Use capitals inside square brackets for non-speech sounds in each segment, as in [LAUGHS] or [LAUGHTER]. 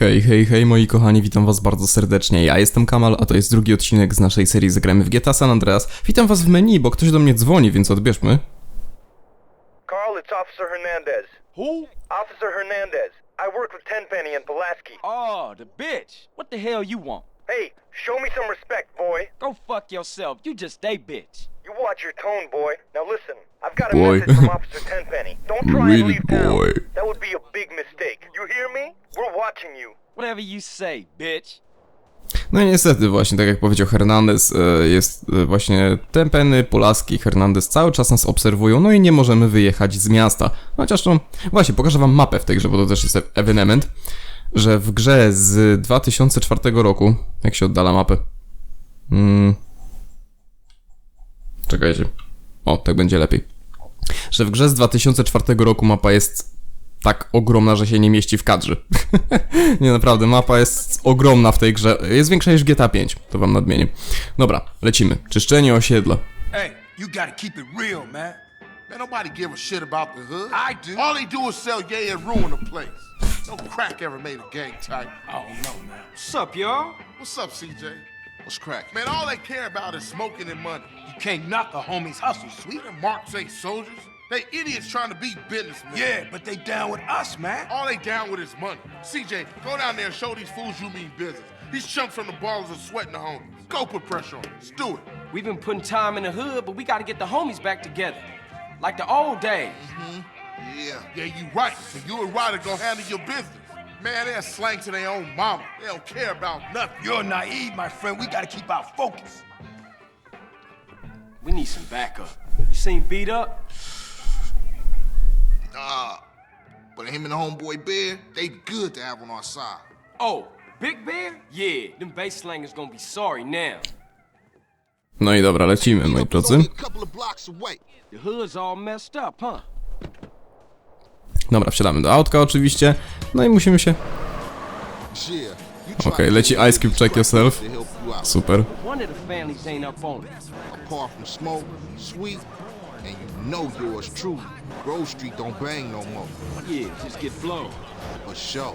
Hej, hej, hej moi kochani, witam was bardzo serdecznie. Ja jestem Kamal, a to jest drugi odcinek z naszej serii Zagramy w GTA San Andreas. Witam was w menu, bo ktoś do mnie dzwoni, więc odbierzmy. Carl, it's Officer Hernandez. Who? Officer Hernandez. I work with Tenpenny and Pulaski. Oh, the bitch. What the hell you want? Hey, show me some respect, boy. Go fuck yourself. You just a bitch. You watch your tone, boy. Now listen, I've got a Boy. message from Officer Tenpenny. [LAUGHS] Don't try Really, and leave town. boy. That would be a big mistake. You hear me? We're watching you. Whatever you say, bitch. No i niestety właśnie, tak jak powiedział Hernandez, e, jest e, właśnie Tempeny, Polaski, Hernandez cały czas nas obserwują, no i nie możemy wyjechać z miasta. Chociaż no, właśnie, pokażę wam mapę w tej grze, bo to też jest ewenement, że w grze z 2004 roku, jak się oddala mapę? Mm. Czekajcie. O, tak będzie lepiej. Że w grze z 2004 roku mapa jest tak ogromna, że się nie mieści w kadrze. [LAUGHS] nie, naprawdę, mapa jest ogromna w tej grze. Jest większa niż GTA 5, to wam nadmienię. Dobra, lecimy. Czyszczenie osiedla. Hey, you gotta keep it real, man. Man, nobody give a shit about the hood. I do. All they do is sell yay and ruin the place. No crack ever made a gang type. I don't know, man. What's up, y'all? What's up, CJ? What's crack? Man, all they care about is smoking and money. You can't knock a homie's hustle, sweet. Them marks ain't soldiers. They idiots trying to be businessmen. Yeah, but they down with us, man. All they down with is money. CJ, go down there and show these fools you mean business. These chumps from the ballers are sweating the homies. Go put pressure on them. Let's do it. We've been putting time in the hood, but we gotta get the homies back together. Like the old days. Mm-hmm. Yeah, yeah, you right. So you and Ryder gonna handle your business. Man, they're slang to their own mama. They don't care about nothing. You're naive, my friend. We gotta keep our focus. We need some backup. You seen beat up? Uh, but him and the homeboy Bear, they good to have on our side. Oh, Big Bear? Yeah, them bass slangers gonna be sorry now. No i dobra, lecimy, moi drodzy. Only a couple of blocks away. The hood's all messed up, huh? Dobra, wsiadamy do autka oczywiście. No i musimy się... Okej, to leci Ice Cube, check yourself. Super. It. And you know yours truly. Grove Street don't bang no more. Yeah, just get blown. For sure.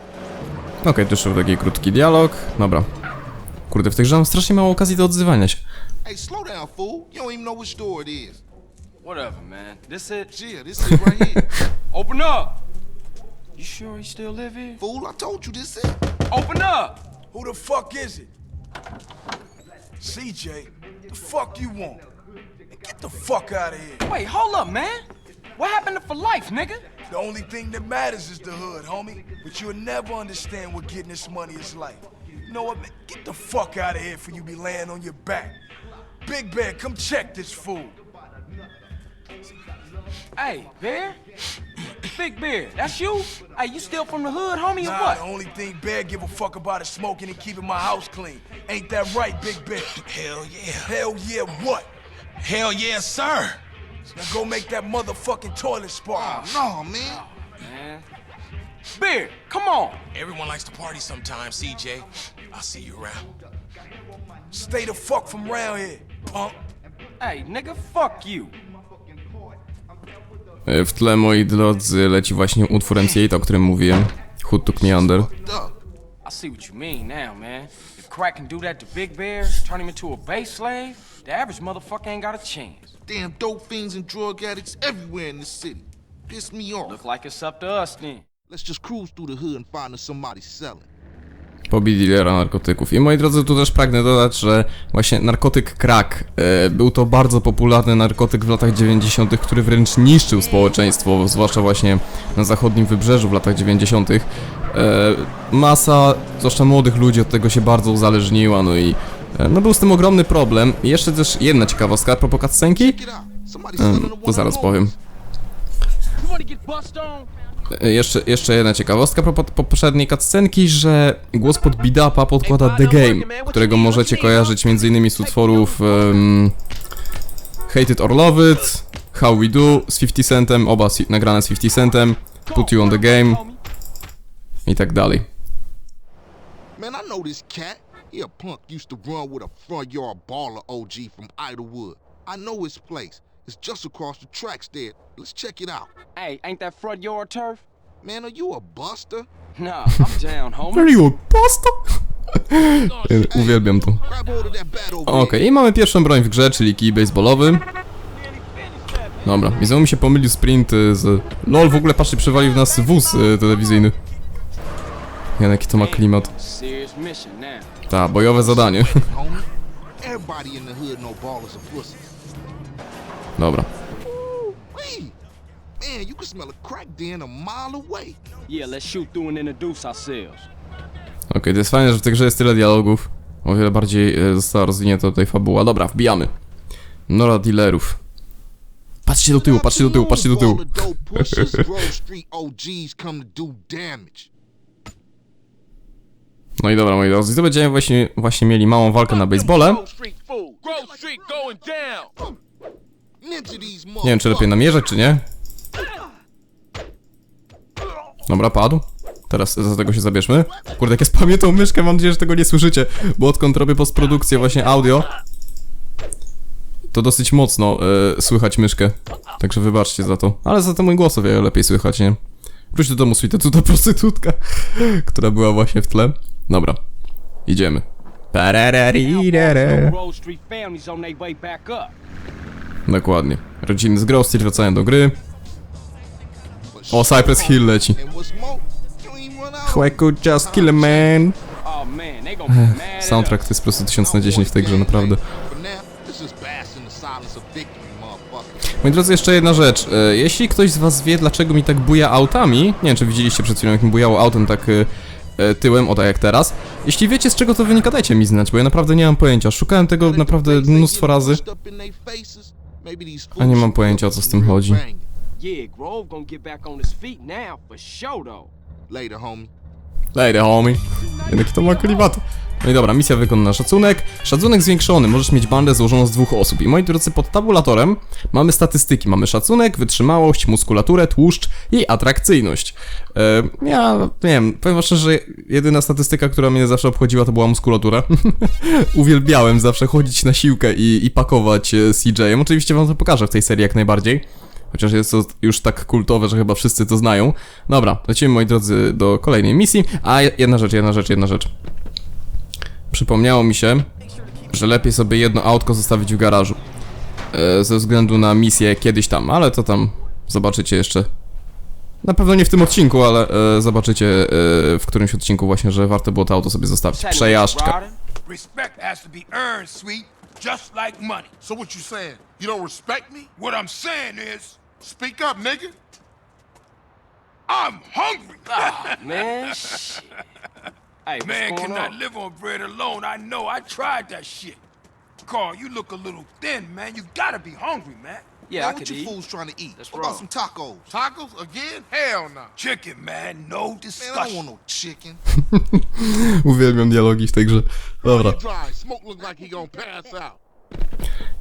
Okej, tu już taki krótki dialog. Dobra. Kurde, w tej grze mam strasznie mało okazji do odzywania się. Hey, slow down, fool. You don't even know which door it is. Whatever, man. This it? Yeah, this is right here. [LAUGHS] Open up! You sure he still live here? fool, I told you this is. Open up! Who the fuck is it? CJ, the fuck you want? Get the fuck out of here. Wait, hold up, man. What happened to for life, nigga? The only thing that matters is the hood, homie. But you'll never understand what getting this money is like. You know what, man? Get the fuck out of here for you be laying on your back. Big Bear, come check this fool. Hey, Bear? Big Bear, that's you? Hey, you still from the hood, homie, or what? the only thing Bear give a fuck about is smoking and keeping my house clean. Ain't that right, Big Bear? Hell yeah. Hell yeah, what? Hell yeah, sir. Now go make that motherfucking toilet spark. Oh, no, man. Man. Bear, come on. Everyone likes to party sometimes, CJ. I'll see you around. Stay the fuck from round here, punk. Hey, nigga, fuck you. W tle, moi drodzy, leci właśnie utwór MC8, o którym mówiłem. Hood Took Me Under. I see what you mean now, man. If Crack can do that to Big Bear, turn him into a base slave, the average motherfucker ain't got a chance. Damn dope fiends and drug addicts everywhere in this city. Piss me off. Look like it's up to us then. Let's just cruise through the hood and find us somebody selling. Hobby dealera narkotyków. I moi drodzy, tu też pragnę dodać, że właśnie narkotyk crack e, był to bardzo popularny narkotyk w latach 90., który wręcz niszczył społeczeństwo, zwłaszcza właśnie na zachodnim wybrzeżu w latach 90. E, masa, zwłaszcza młodych ludzi od tego się bardzo uzależniła, no i e, no był z tym ogromny problem. I jeszcze też jedna ciekawostka a propos cutscenki. To zaraz powiem. You wanna get bust on? E, Jeszcze, jeszcze jedna ciekawostka propos poprzedniej cutscenki, że głos pod Bidapa podkłada The Game, którego możecie kojarzyć m.in. z utworów um, Hate It or Love It, How We Do z 50 Centem, oba nagrane z 50 Centem, Put You on the Game i tak dalej. Man, I know this cat. He a punk used to run with a front yard baller OG from Idlewood. I know his place. It's just across the tracks there. Let's check it out. Hey, ain't that front yard turf? Man, are you a buster? Nah, I'm down, homie. Are you a pasta? [LAUGHS] Uwielbiam to. Okej, i mamy pierwszą broń w grze, czyli kij baseballowy. Dobra, i znowu mi się pomylił sprint y, z... LOL, w ogóle patrzcie, przewalił w nas wóz y, telewizyjny. Ja jaki to ma klimat. Serious mission now. Ta, bojowe zadanie. Dobra. Man, you can smell a crack den a mile away. Yeah, let's shoot through and introduce ourselves. Okej, to jest fajne, że w tej grze jest tyle dialogów. O wiele bardziej e, została rozwinięta tutaj fabuła. Dobra, wbijamy. Nora dealerów. Patrzcie do tyłu, patrzcie do tyłu, patrzcie do tyłu. All the dope pushers, [LAUGHS] Grove Street OGs come to do damage. No i dobra, moi drodzy, to będziemy właśnie, właśnie mieli małą walkę na basebole. Nie wiem, czy lepiej namierzać, czy nie. Dobra, padł. Teraz za tego się zabierzmy. Kurde, jak ja spamię tą myszkę, mam nadzieję, że tego nie słyszycie, bo odkąd robię postprodukcję właśnie audio, to dosyć mocno e, słychać myszkę. Także wybaczcie za to. Ale za to mój głos o wiele lepiej słychać, nie? Wróć do domu, sweetie, ta prostytutka, [LAUGHS] która była właśnie w tle. Dobra, idziemy. Parararirere. Dokładnie. Rodziny z Street wracają do gry. O, Cypress Hill leci. Quaco just kill a man. Us. Soundtrack to jest po prostu 1000 na 10 w tej grze, naprawdę. Moi drodzy, jeszcze jedna rzecz. E, Jeśli ktoś z was wie, dlaczego mi tak buja autami, nie wiem, czy widzieliście przed chwilą, jak mi bujało autem tak e, e, tyłem, o tak jak teraz. Jeśli wiecie, z czego to wynika, dajcie mi znać, bo ja naprawdę nie mam pojęcia. Szukałem tego naprawdę mnóstwo razy. A nie mam pojęcia, o co z tym chodzi. Yeah, Grove gonna get back on his feet now for sure though. Later, homie. Lejdę, homie. Jaki to ma klimat. No i dobra, misja wykonana. Szacunek. Szacunek zwiększony. Możesz mieć bandę złożoną z dwóch osób. I moi drodzy, pod tabulatorem mamy statystyki. Mamy szacunek, wytrzymałość, muskulaturę, tłuszcz i atrakcyjność. E, ja, nie wiem, powiem szczerze, że jedyna statystyka, która mnie zawsze obchodziła, to była muskulatura. [LAUGHS] Uwielbiałem zawsze chodzić na siłkę i, i pakować e, CJ-em. Oczywiście wam to pokażę w tej serii jak najbardziej. Chociaż jest to już tak kultowe, że chyba wszyscy to znają. Dobra, lecimy moi drodzy do kolejnej misji. A jedna rzecz, jedna rzecz, jedna rzecz. Przypomniało mi się, że lepiej sobie jedno autko zostawić w garażu. E, ze względu na misję kiedyś tam, ale to tam zobaczycie jeszcze. Na pewno nie w tym odcinku, ale e, zobaczycie e, w którymś odcinku właśnie, że warto było to auto sobie zostawić. Przejażdżka. Respect has to be earned, sweet, just like money. So what you saying? You don't respect me? What I'm saying is, Speak up, nigga. I'm hungry. Ah, man, [LAUGHS] shit. Hey, Man cannot on? live on bread alone. I know. I tried that shit. Carl, you look a little thin, man. You gotta be hungry, man. Yeah, Man, I what could you eat. fools trying to eat? That's what about some tacos? Tacos again? Hell no. Chicken, man. No Man, I don't discussion. want no chicken. Uwielbiam dialogi w tej grze. Dobra. Smoke look like he gonna pass out.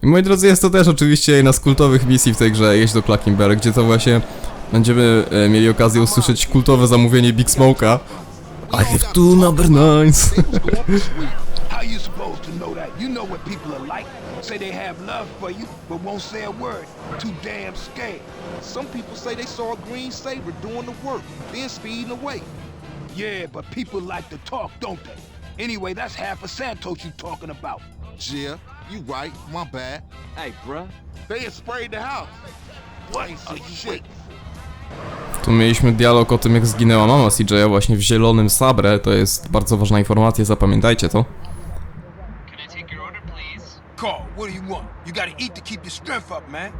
I moi drodzy, jest to też oczywiście jedna z kultowych misji w tej grze, jeść do Klackenberg, gdzie to właśnie będziemy e, mieli okazję usłyszeć kultowe zamówienie Big Smoke'a. I have two number nines. How you supposed to know that? You know what people are like. Say they have love for you, but won't say a word. Too damn scared. Some people say they saw a green saber doing the work, then speeding away. Yeah, but people like to talk, don't they? Anyway, that's half of Santos you talking about. Yeah, you right. My bad. Hey, bruh. They had sprayed the house. What you shit. Tu mieliśmy dialog o tym, jak zginęła mama CJ'a właśnie w zielonym sabre. To jest bardzo ważna informacja, zapamiętajcie to. Can I take your order, please? Carl, what do you want? You gotta eat to keep your strength up, man.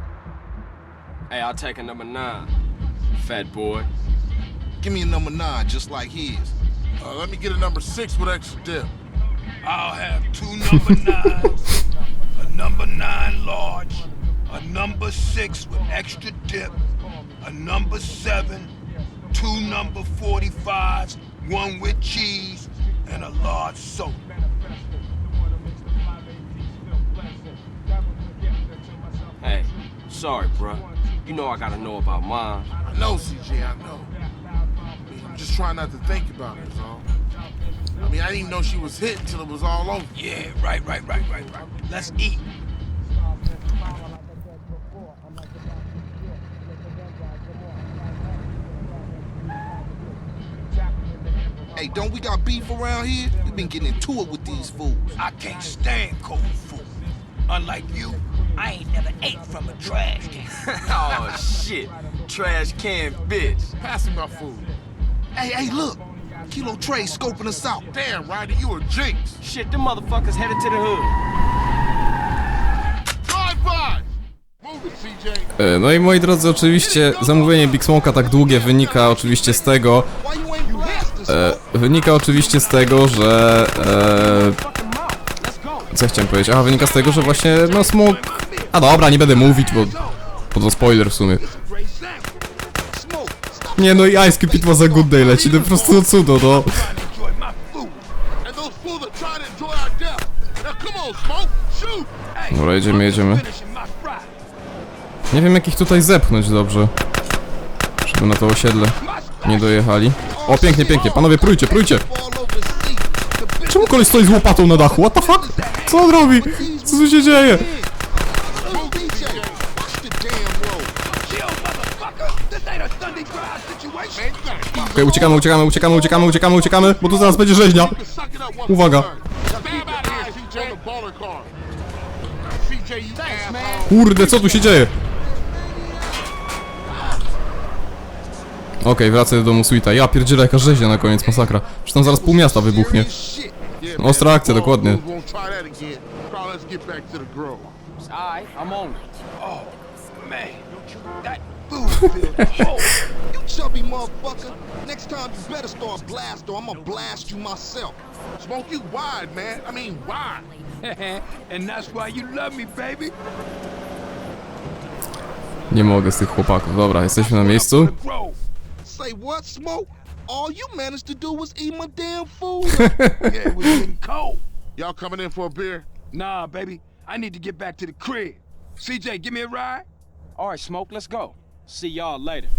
Hey, I'll take a number nine. Fat boy. Give me a number nine, just like his. Uh, let me get a number six with extra dip. I'll have two number nines, [LAUGHS] number nine large, a number six with extra dip, a number seven, two number 45s, one with cheese, and a large soda. Hey, sorry, bruh. You know I gotta know about mine. I know, CJ, I know. I mean, I'm just trying not to think about it, is all. I mean, I didn't even know she was hit until it was all over. Yeah, right, right, right, right, right. Let's eat. Hey, don't we got beef around here? we been getting into it with these fools. I can't stand cold food. Unlike you, I ain't never ate from a trash can. [LAUGHS] [LAUGHS] oh, shit. Trash can bitch. Pass me my food. Hey, hey, look. Kilo Trey scoping us out. Damn, Ryder, you a jinx. Shit, them motherfuckers headed to the hood. Drive by. Move it, CJ. E, No i moi drodzy, oczywiście zamówienie Big Smoke'a tak długie wynika oczywiście z tego, e, wynika oczywiście z tego, że e, co chciałem powiedzieć? Aha, wynika z tego, że właśnie no Smoke. A dobra, nie będę mówić, bo bo to spoiler w sumie. Nie no i Ice Cube It was a good day leci, to po prostu cudo, no. Shoot. Hey, Dobra, jedziemy, jedziemy. Nie wiem jak ich tutaj zepchnąć dobrze. Żeby na to osiedle nie dojechali. O, pięknie, pięknie. Panowie, prójcie, prójcie. Czemu koleś stoi z łopatą na dachu? What the fuck? Co on robi? Co tu się dzieje? Okej, uciekamy, uciekamy, uciekamy, uciekamy, uciekamy, uciekamy, bo tu zaraz będzie rzeźnia. Uwaga. Kurde, co tu się dzieje? Okej, wracaj do domu Sweeta. Ja pierdzielę jaka rzeźnia na koniec, masakra. Że tam zaraz pół miasta wybuchnie. Ostra akcja, dokładnie. Alright, I'm on it. Oh, man. That food filled hole. [LAUGHS] You chubby motherfucker. Next time you better start blast or I'm gonna blast you myself. Smoke you wide, man. I mean, wide. [LAUGHS] and that's why you love me, baby. Nie mogę z tych chłopaków. Dobra, jesteśmy na miejscu. Say what, Smoke? All you managed to do was eat my damn food. [LAUGHS] Yeah, it was getting cold. Y'all coming in for a beer? Nah, baby. I need to get back to the crib. CJ, give me a ride. Alright, Smoke, let's go. See y'all later.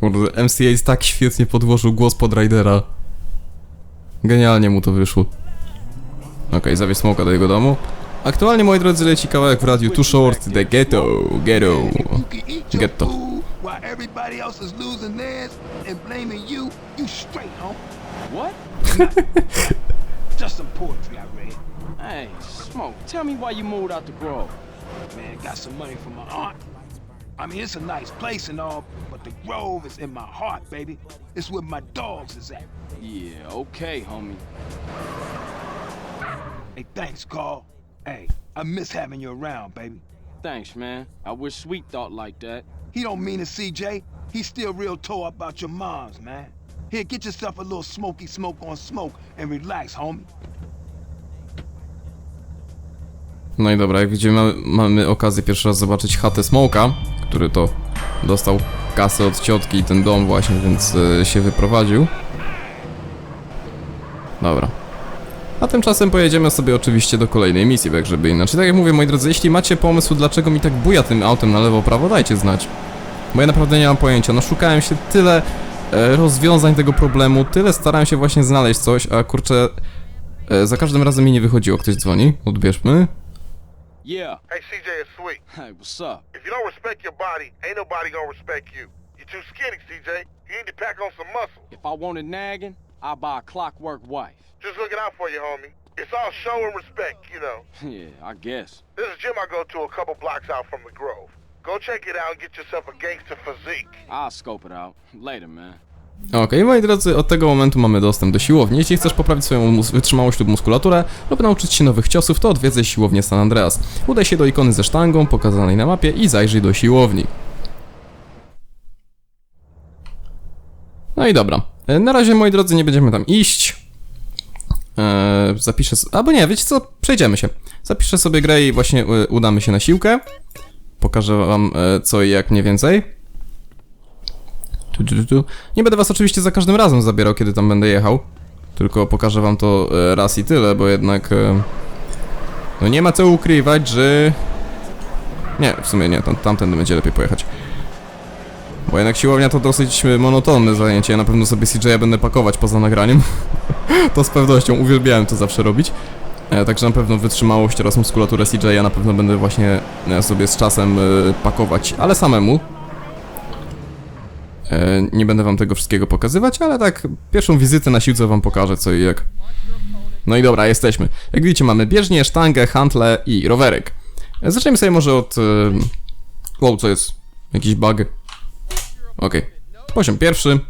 Kurde, MCA tak świetnie podłożył głos pod Raidera. Genialnie mu to wyszło. Okej, zawieź smoka do jego domu. Aktualnie, moi drodzy, leci kawałek w radiu Too Short, The Ghetto, Ghetto. Huh? What? [LAUGHS] Just some poetry I read. Hey, Smoke, tell me why you moved out the Grove. Man, got some money from my aunt. I mean, it's a nice place and all, but the Grove is in my heart, baby. It's where my dogs is at. Yeah, okay, homie. Hey, thanks, Carl. Hey, I miss having you around, baby. Thanks, man. I wish Sweet thought like that. He don't mean it, CJ. He's still real tore up about your moms, man. Here, get yourself a little smoky smoke on smoke and relax, homie. No i dobra, jak widzimy, mamy, mamy okazję pierwszy raz zobaczyć chatę Smoka, który to dostał kasę od ciotki i ten dom właśnie, więc e, się wyprowadził. Dobra. A tymczasem pojedziemy sobie oczywiście do kolejnej misji, jak żeby inaczej. Tak jak mówię, moi drodzy, jeśli macie pomysł, dlaczego mi tak buja tym autem na lewo, prawo, dajcie znać. Bo ja naprawdę nie mam pojęcia. No szukałem się tyle e, rozwiązań tego problemu, tyle starałem się właśnie znaleźć coś, a kurczę, e, za każdym razem mi nie wychodziło. Ktoś dzwoni, odbierzmy. Yeah. Hey, CJ, it's Sweet. [LAUGHS] Hey, what's up? If you don't respect your body, ain't nobody gonna respect you. You're too skinny, CJ. You need to pack on some muscle. If I wanted nagging, I'd buy a clockwork wife. Just looking out for you, homie. It's all show and respect, you know. [LAUGHS] yeah, I guess. There's a gym I go to a couple blocks out from the Grove. Go check it out and get yourself a gangster physique. I'll scope it out. Later, man. Okej, moi drodzy, od tego momentu mamy dostęp do siłowni. Jeśli chcesz poprawić swoją wytrzymałość lub muskulaturę lub nauczyć się nowych ciosów, to odwiedzaj siłownię San Andreas. Udaj się do ikony ze sztangą pokazanej na mapie i zajrzyj do siłowni. No i dobra. E, Na razie, moi drodzy, nie będziemy tam iść. Eee, zapiszę... Albo nie, wiecie co? Przejdziemy się. Zapiszę sobie grę i właśnie e, udamy się na siłkę. Pokażę wam e, co i jak mniej więcej. Tu, tu, tu. Nie będę was oczywiście za każdym razem zabierał, kiedy tam będę jechał. Tylko pokażę wam to e, raz i tyle, bo jednak... e, No nie ma co ukrywać, że... Nie, w sumie nie, tam, tamtędy będzie lepiej pojechać. Bo jednak siłownia to dosyć e, monotonne zajęcie, ja na pewno sobie CJ'a będę pakować poza nagraniem. [LAUGHS] to z pewnością, uwielbiałem to zawsze robić. Także na pewno wytrzymałość oraz muskulaturę CJ'a na pewno będę właśnie sobie z czasem pakować, ale samemu, nie będę wam tego wszystkiego pokazywać, ale tak pierwszą wizytę na siłce wam pokażę co i jak. No i dobra, jesteśmy. Jak widzicie mamy bieżnię, sztangę, hantle i rowerek. E, Zaczniemy sobie może od... E, wow, co jest? Jakiś bug? Okej. Poziom pierwszy.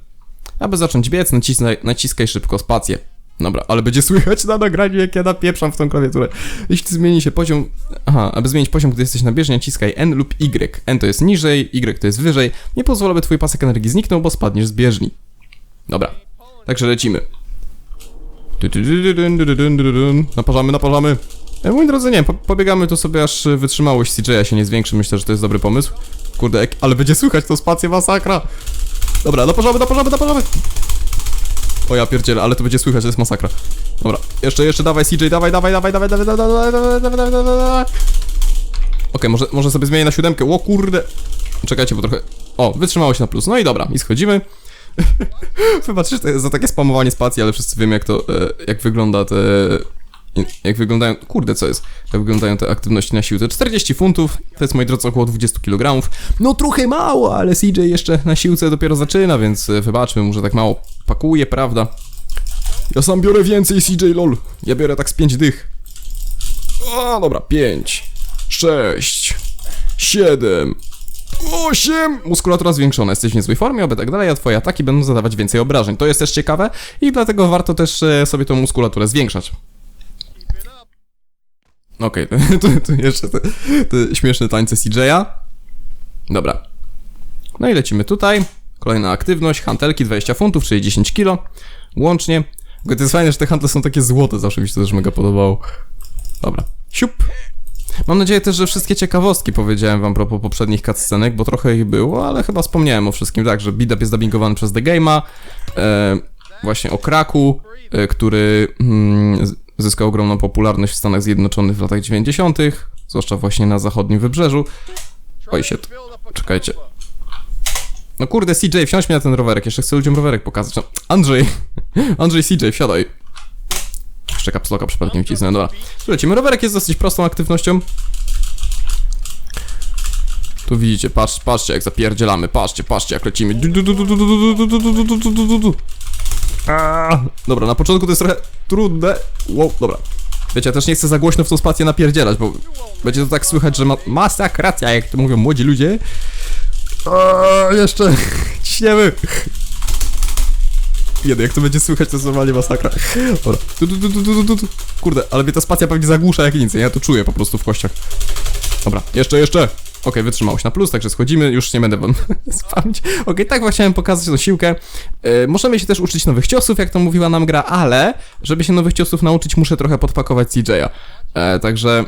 Aby zacząć biec, naciskaj, naciskaj szybko spację. Dobra, ale będzie słychać na nagraniu, jak ja napieprzam w tą klawiaturę. Jeśli zmieni się poziom... Aha, aby zmienić poziom, gdy jesteś na bieżni, naciskaj N lub Y. N to jest niżej, Y to jest wyżej. Nie pozwól, aby twój pasek energii zniknął, bo spadniesz z bieżni. Dobra, także lecimy. Naparzamy, naparzamy. E, moi drodzy, nie, po, pobiegamy tu sobie, aż wytrzymałość CJ'a się nie zwiększy. Myślę, że to jest dobry pomysł. Kurde, ale będzie słychać to spację masakra. Dobra, naparzamy, naparzamy, naparzamy. O ja pierdzielę, ale to będzie słychać, to jest masakra. Dobra, jeszcze, jeszcze, dawaj CJ, dawaj, dawaj, dawaj, dawaj, dawaj, dawaj, dawaj, dawaj, dawaj, dawaj, dawaj. Okej, może, może sobie zmienię na siódemkę, o kurde. Czekajcie, bo trochę... O, wytrzymało się na plus, no i dobra, i schodzimy. Wybaczcie za takie spamowanie spacji, ale wszyscy wiemy jak to, e, jak wygląda te... Jak wyglądają... Kurde, co jest? Jak wyglądają te aktywności na siłce? 40 funtów, to jest, moi drodzy, około 20 kg. No trochę mało, ale CJ jeszcze na siłce dopiero zaczyna, więc e, wybaczmy mu, że tak mało pakuje, prawda? Ja sam biorę więcej, CJ, lol. Ja biorę tak z 5 dych. O, dobra, 5, 6, 7, 8! Muskulatura zwiększona, jesteś w niezłej formie, oby tak dalej, a twoje ataki będą zadawać więcej obrażeń. To jest też ciekawe i dlatego warto też e, sobie tą muskulaturę zwiększać. Okej, [LAUGHS] to, to jeszcze te, te śmieszne tańce CJ'a. Dobra. No i lecimy tutaj. Kolejna aktywność, hantelki 20 funtów, czyli 10 kg. Łącznie. To jest fajne, że te hantle są takie złote, zawsze mi się to też mega podobało. Dobra. Siup. Mam nadzieję też, że wszystkie ciekawostki powiedziałem wam propos poprzednich cutscenek, bo trochę ich było, ale chyba wspomniałem o wszystkim, tak, że Bidap jest dubbingowany przez The Game'a, e, właśnie o Kraku, e, który mm, zyskał ogromną popularność w Stanach Zjednoczonych w latach 90., zwłaszcza właśnie na zachodnim wybrzeżu. Oj, shit. Czekajcie. No kurde, CJ, wsiądź mi na ten rowerek, jeszcze chcę ludziom rowerek pokazać. No, Andrzej, Andrzej CJ, wsiadaj. Jeszcze kapsloka przypadkiem wcisnę, dobra. Lecimy. Rowerek jest dosyć prostą aktywnością. Tu widzicie, patrz, patrzcie jak zapierdzielamy, patrzcie, patrzcie jak lecimy. Du, du. Aaa. Dobra, na początku to jest trochę trudne. Wow, dobra. Wiecie, ja też nie chcę za głośno w tą spację napierdzielać, bo będzie to tak słychać, że ma masakracja, jak to mówią młodzi ludzie. Aaa, jeszcze [LAUGHS] ciśniemy. Jeden, jak to będzie słychać, to jest normalnie masakra. Dobra. Tu, tu, tu, tu, tu, tu. Kurde, ale mnie ta spacja pewnie zagłusza jak nic, ja to czuję po prostu w kościach. Dobra, jeszcze, jeszcze. Okej, wytrzymało się na plus, także schodzimy, już nie będę wam [LAUGHS] spamić. Okej, tak właśnie chciałem pokazać tą siłkę. E, możemy się też uczyć nowych ciosów, jak to mówiła nam gra, ale żeby się nowych ciosów nauczyć, muszę trochę podpakować CJ'a. E, także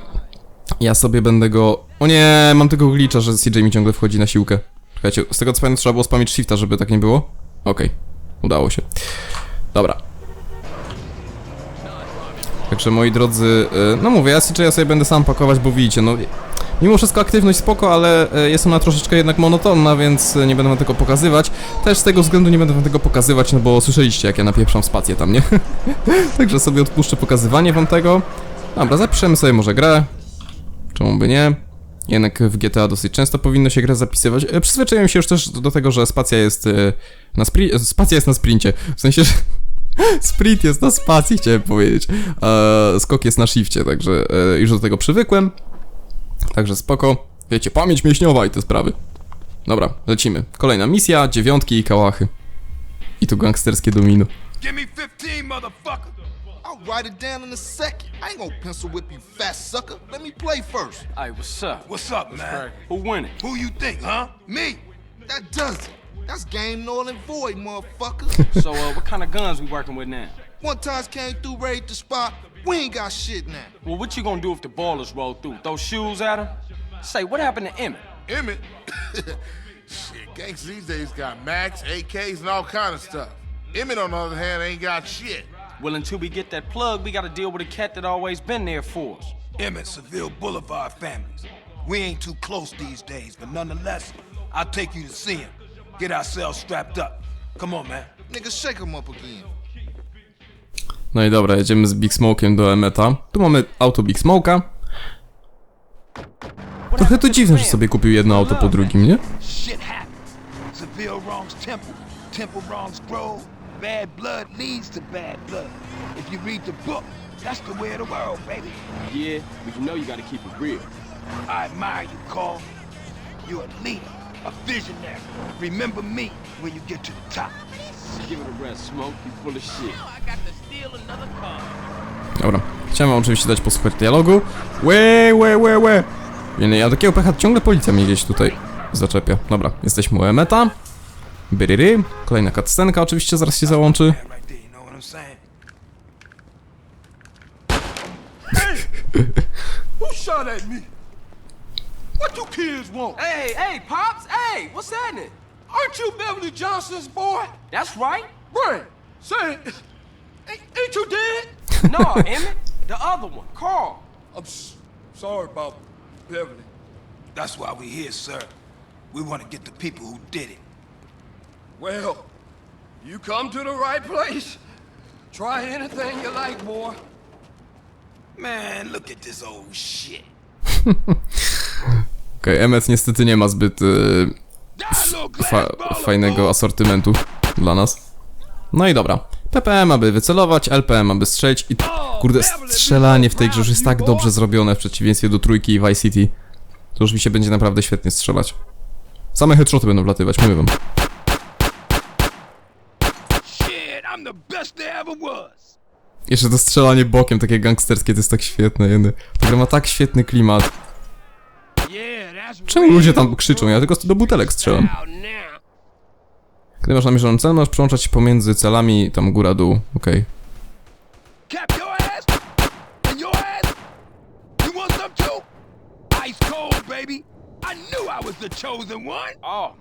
ja sobie będę go... O nie, mam tego glitcha, że CJ mi ciągle wchodzi na siłkę. Czekajcie, z tego co pamiętam trzeba było spamić shifta, żeby tak nie było. Okej, udało się. Dobra. Także moi drodzy, e, no mówię, ja CJ'a sobie będę sam pakować, bo widzicie, no... Mimo wszystko aktywność spoko, ale e, jest ona troszeczkę jednak monotonna, więc e, nie będę wam tego pokazywać. Też z tego względu nie będę wam tego pokazywać, no bo słyszeliście jak ja napieprzam spację tam, nie? [LAUGHS] Także sobie odpuszczę pokazywanie wam tego. Dobra, zapiszemy sobie może grę. Czemu by nie? Jednak w GTA dosyć często powinno się grę zapisywać. E, Przyzwyczaiłem się już też do tego, że spacja jest na spri- spacja jest na sprincie. W sensie, że [LAUGHS] sprint jest na spacji, chciałem powiedzieć. Skok jest na shifcie, także już do tego przywykłem. Także spoko. Wiecie, pamięć mięśniowa i te sprawy. Dobra, lecimy. Kolejna misja, dziewiątki i kałachy. I tu gangsterskie domino. Give me 15, motherfucker. I'll write it down in a second. I ain't gonna pencil whip you, fat sucker. Let me play first. Hey, what's up? What's up, man? Who winning? Who you think, huh? Me. That does it. That's game null and void, motherfuckers. [LAUGHS] So, uh, what kind of guns we working with now? One times came through, raid the spot. We ain't got shit now. Well, what you gonna do if the ballers roll through? Throw shoes at him? Say, what happened to Emmett? Emmett. [LAUGHS] shit, gangs these days got Max, AKs, and all kind of stuff. Emmett, on the other hand, ain't got shit. Well, until we get that plug, we gotta deal with a cat that always been there for us. Emmett, Seville Boulevard families. We ain't too close these days, but nonetheless, I'll take you to see him. Get ourselves strapped up. Come on, man. Nigga, shake 'em up again. No i dobra, jedziemy z Big Smoke'iem do Emeta. Tu mamy auto Big Smoke'a. Trochę to dziwne, że sobie kupił jedno auto po drugim, nie? Bad blood leads to bad blood. If you read the book, that's the way of the world, baby. Yeah, but you know you gotta keep it real. I admire you, Carl. You're a leader, a visionary. Remember me when you get to the top. You. Dobra. Chciałem wam oczywiście dać posłuchać dialogu. Łe, łe, łe, łe. Nie, nie, ja takiego pecha ciągle policja mnie gdzieś tutaj zaczepia. Dobra, jesteśmy u Emeta. Byryry. Kolejna cutscenka oczywiście zaraz się załączy. You what I'm saying? Who shot at me? What do kids want? Hey, hey, Pops! Hey, what's happening? Aren't you Beverly Johnson's boy? That's right. Brian, say, ain't, ain't you dead? [LAUGHS] No, Emmett. The other one, Carl. I'm s- sorry about Beverly. That's why we're here, sir. We want to get the people who did it. Well, you come to the right place. Try anything you like, boy. Man, look at this old shit. [LAUGHS] Okej, Emmet niestety nie ma zbyt y, Die, little glass fa fajnego asortymentu dla nas. No i dobra. PPM aby wycelować, LPM aby strzelić i kurde, strzelanie w tej grze już jest tak dobrze zrobione w przeciwieństwie do trójki i Vice City. To już mi się będzie naprawdę świetnie strzelać. Same headshoty będą wlatywać, mówię wam. Jeszcze to strzelanie bokiem, takie gangsterskie, to jest tak świetne, jedy. Ta gra ma tak świetny klimat. Yeah, Czemu ludzie tam krzyczą? Ja tylko do butelek strzelam. Gdy masz namierzony cel, możesz przełączać się pomiędzy celami, tam góra-dół, okej. Oh,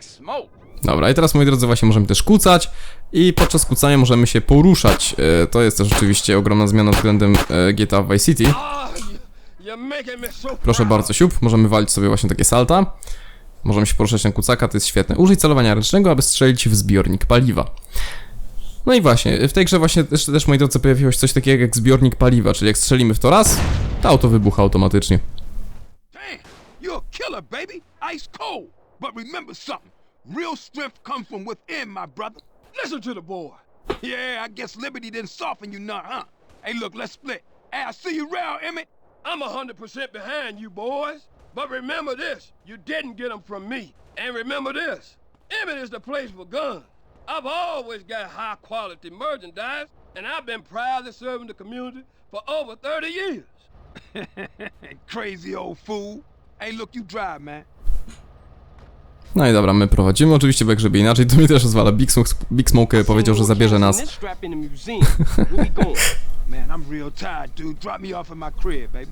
Smoke. Dobra, i teraz moi drodzy właśnie możemy też kucać i podczas kucania możemy się poruszać. E, to jest też oczywiście ogromna zmiana względem e, GTA Vice City. Proszę bardzo, siup, możemy walić sobie właśnie takie salta. Możemy się poruszać na kucaka, to jest świetne. Użyj celowania ręcznego, aby strzelić w zbiornik paliwa. No i właśnie, w tej grze właśnie też, też moi drodzy pojawiło się coś takiego jak zbiornik paliwa, czyli jak strzelimy w to raz, to auto wybucha automatycznie. Hey, look, let's split. Hey, I see you around, Emmett. I'm a hundred percent behind you boys. But remember this, you didn't get them from me. And remember this, Emmett is the place for guns. I've always got high quality merchandise, and I've been proudly serving the community for over 30 years. [LAUGHS] Crazy old fool. Hey, look, you drive, man. No i dobra, my prowadzimy oczywiście, bo jak żeby inaczej, to mnie też rozwala. Big Smoke, Big Smoke powiedział, że zabierze nas. [LAUGHS] This strap in the museum. Where we going? Man, I'm real tired, dude. Drop me off at my crib, baby.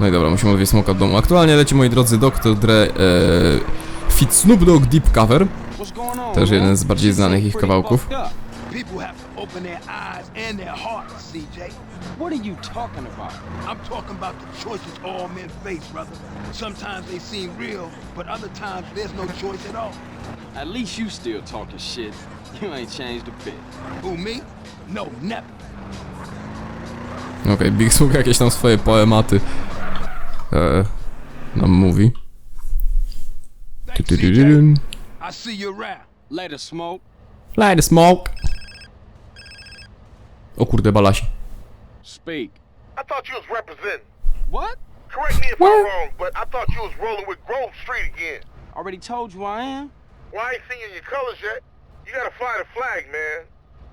No i dobra, musimy odwieźć Smoka od domu. Aktualnie leci, moi drodzy, Dr. Dre e, Fit Snoop Dogg Deep Cover. What's going on? Też jeden z bardziej znanych ich kawałków. fucked up. People have to open their eyes and their hearts, CJ. What are you talking about? I'm talking about the choices all men face, brother. Sometimes they seem real, but other times there's no choice at all. At least you still talking shit. You ain't changed a bit. Who, me? No, never. Okej, Big Smoke jakieś tam swoje poematy e, nam mówi. CJ. Tudududun. I see you around. Later, Smoke. Smoke. O kurde, balasi. Speak. I thought you was representing. What? Correct me if I'm wrong, but I thought you was rolling with Grove Street again. Already told you I am. Well, I ain't seen you in your colors yet. You gotta fly the flag, man.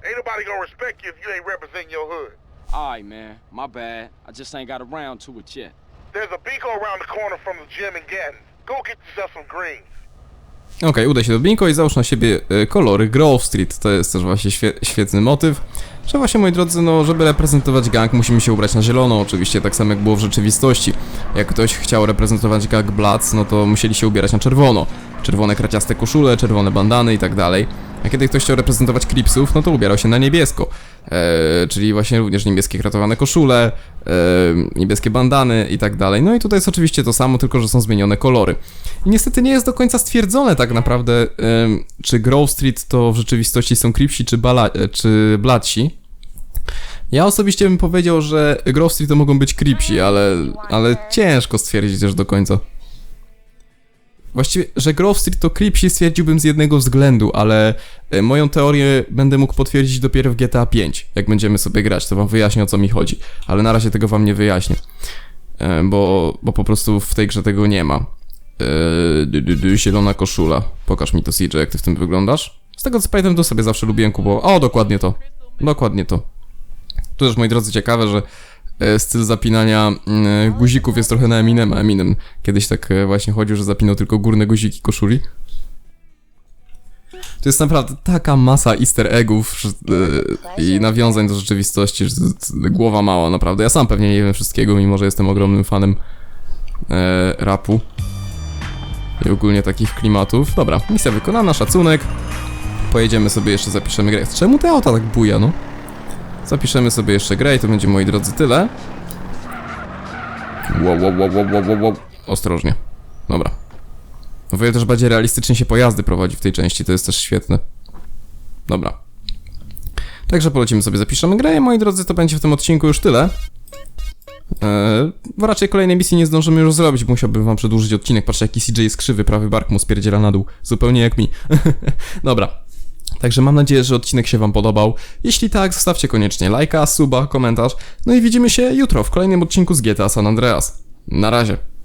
Ain't nobody gonna respect you if you ain't representing your hood. Alright, man. My bad. I just ain't got around to it yet. There's a around the corner from the gym in Gatton. Go get yourself some greens. Okej, udaj się do Binko i załóż na siebie e, kolory Grove Street. To jest też właśnie świe świetny motyw. Że właśnie, moi drodzy, no, żeby reprezentować gang, musimy się ubrać na zielono, oczywiście, tak samo jak było w rzeczywistości. Jak ktoś chciał reprezentować gang Bloods, no to musieli się ubierać na czerwono. Czerwone kraciaste koszule, czerwone bandany i tak dalej. A kiedy ktoś chciał reprezentować Cripsów, no to ubierał się na niebiesko. E, czyli właśnie również niebieskie kratowane koszule, e, niebieskie bandany i tak dalej. No i tutaj jest oczywiście to samo, tylko że są zmienione kolory. I niestety nie jest do końca stwierdzone tak naprawdę, czy Grove Street to w rzeczywistości są Cripsi czy, Bala, e, czy. Ja osobiście bym powiedział, że Grove Street to mogą być Cripsi, ale, ale ciężko stwierdzić też do końca. Właściwie, że Grove Street to Creepsy stwierdziłbym z jednego względu, ale e, moją teorię będę mógł potwierdzić dopiero w GTA 5, jak będziemy sobie grać, to wam wyjaśnię o co mi chodzi, ale na razie tego wam nie wyjaśnię, e, bo, bo po prostu w tej grze tego nie ma. E, dy, zielona koszula, pokaż mi to CJ, jak ty w tym wyglądasz. Z tego co pamiętam, to sobie zawsze lubiłem kupować. O, dokładnie to, dokładnie to. Tu też, moi drodzy, ciekawe, że styl zapinania mm, guzików jest trochę na Eminem, a Eminem kiedyś tak e, właśnie chodził, że zapinał tylko górne guziki koszuli. To jest naprawdę taka masa easter eggów e, i nawiązań do rzeczywistości, że głowa mała, naprawdę. Ja sam pewnie nie wiem wszystkiego, mimo że jestem ogromnym fanem e, rapu i ogólnie takich klimatów. Dobra, misja wykonana, szacunek. Pojedziemy sobie jeszcze, zapiszemy grę. Czemu te auta tak buja, no? Zapiszemy sobie jeszcze grę i to będzie, moi drodzy, tyle. Wow, wow, wow, wow, wow, wow. Ostrożnie. Dobra. O wiele też bardziej realistycznie się pojazdy prowadzi w tej części, to jest też świetne. Dobra. Także polecimy sobie, zapiszemy grę i moi drodzy, to będzie w tym odcinku już tyle. Eee, bo raczej kolejnej misji nie zdążymy już zrobić, bo musiałbym wam przedłużyć odcinek. Patrzcie, jaki CJ jest krzywy, prawy bark mu spierdziela na dół. Zupełnie jak mi. [LAUGHS] Dobra. Także mam nadzieję, że odcinek się Wam podobał. Jeśli tak, zostawcie koniecznie lajka, suba, komentarz. No i widzimy się jutro w kolejnym odcinku z GTA San Andreas. Na razie.